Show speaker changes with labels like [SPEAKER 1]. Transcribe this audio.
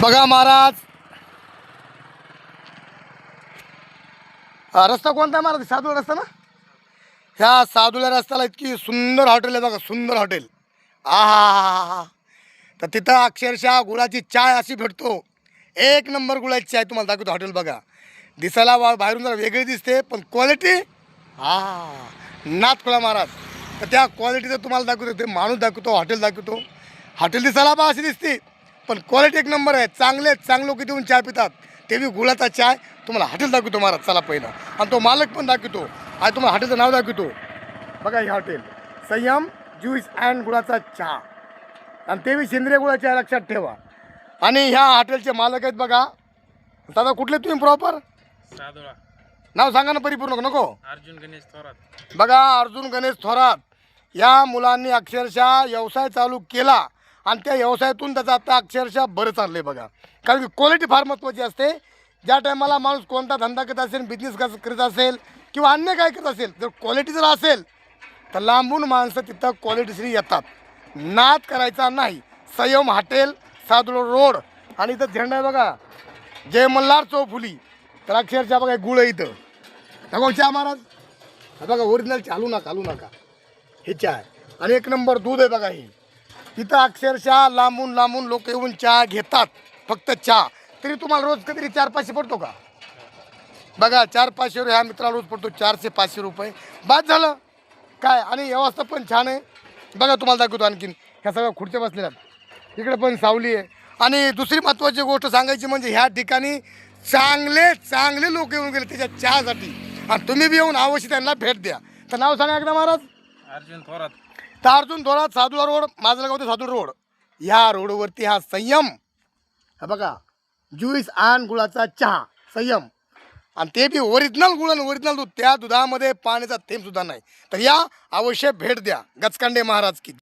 [SPEAKER 1] बघा महाराज. रस्ता कोणता आहे महाराज? साधू रस्ता ना? ह्या साधूला रस्त्याला इतकी सुंदर हॉटेल आहे बघा सुंदर हॉटेल. आहा तर तिथं अक्षरशः गुळाची चाय अशी भेटतो. एक नंबर गुळाची चाय तुम्हाला दाखवतो हॉटेल बघा. दिसायला वा बाहेरून जरा वेगळी दिसते पण क्वालिटी हा नाथ खुळा महाराज. तर त्या क्वालिटीचं तुम्हाला दाखवतो ते माणूस दाखवतो हॉटेल दाखवतो. हॉटेल दिसायला बा अशी दिसते. पण क्वालिटी एक नंबर आहे. चांगले चांगले लोक देऊन चाय पितात. ते बी गुळाचा चाय तुम्हाला हॉटेल दाखवतो महाराज चला पहिला. आणि तो मालक पण दाखवतो. आणि तुम्हाला हॉटेलचं नाव दाखवतो. बघा हे हॉटेल संयम ज्यूस अँड गुळाचा चहा. आणि ते बी सेंद्रिय गुळाच्या आहे, लक्षात ठेवा. आणि ह्या हॉटेलचे मालक आहेत बघा. दादा कुठले तुम्ही प्रॉपर
[SPEAKER 2] साधुळा
[SPEAKER 1] नाव सांगा ना परिपूर्ण नको?
[SPEAKER 2] अर्जुन गणेश थोरात.
[SPEAKER 1] बघा अर्जुन गणेश थोरात. या मुलांनी अक्षरशः व्यवसाय चालू केला. आणि त्या व्यवसायातून त्याचं आता अक्षरशः बरं चाललं आहे बघा. कारण की क्वालिटी फार महत्त्वाची असते. ज्या टायमाला माणूस कोणता धंदा करत असेल बिझनेस करत असेल किंवा अन्य काय करत असेल जर क्वालिटी जर असेल तर लांबून माणसं तिथं क्वालिटीशी येतात. नाद करायचा नाही. संयम हॉटेल सादुलो रोड आणि इथं झेंडा आहे बघा. जय मल्हार चौफुली. तर अक्षरशः बघा गुळ आहे इथं. नको चहा महाराज. बघा ओरिजिनल चालू नका हलू नका. हे चहा आणि एक नंबर दूध आहे बघा हे. तिथं अक्षरशः लांबून लांबून लोक येऊन चहा घेतात फक्त चहा. तरी तुम्हाला रोज कधी चार पाचशे पडतो का? बघा चार पाचशे रुपये ह्या मित्राला रोज पडतो चारशे पाचशे रुपये. बाद झालं. काय? आणि व्यवस्था पण छान आहे. बघा तुम्हाला दाखवतो आणखीन. ह्या सगळ्या खुर्च्या बसलेल्या इकडे पण सावली आहे. आणि दुसरी महत्त्वाची गोष्ट सांगायची म्हणजे ह्या ठिकाणी चांगले चांगले लोक येऊन गेले त्याच्या चहासाठी. आणि तुम्ही बी येऊन अवश्य त्यांना भेट द्या. तर नाव सांगा एकदा महाराज.
[SPEAKER 2] अर्जुन थोरात.
[SPEAKER 1] तर अर्जुन थोरात साधुला रोड माझं गाव ते साधू रोड. ह्या रोडवरती हा संयम. हा बघा ज्यूस आणि गुळाचा चहा संयम. आणि ते बी ओरिजिनल गुळ आणि ओरिजिनल दूध. त्या दुधामध्ये पाण्याचा थेंबसुद्धा नाही. तर या अवश्य भेट द्या. गचकांडे महाराज की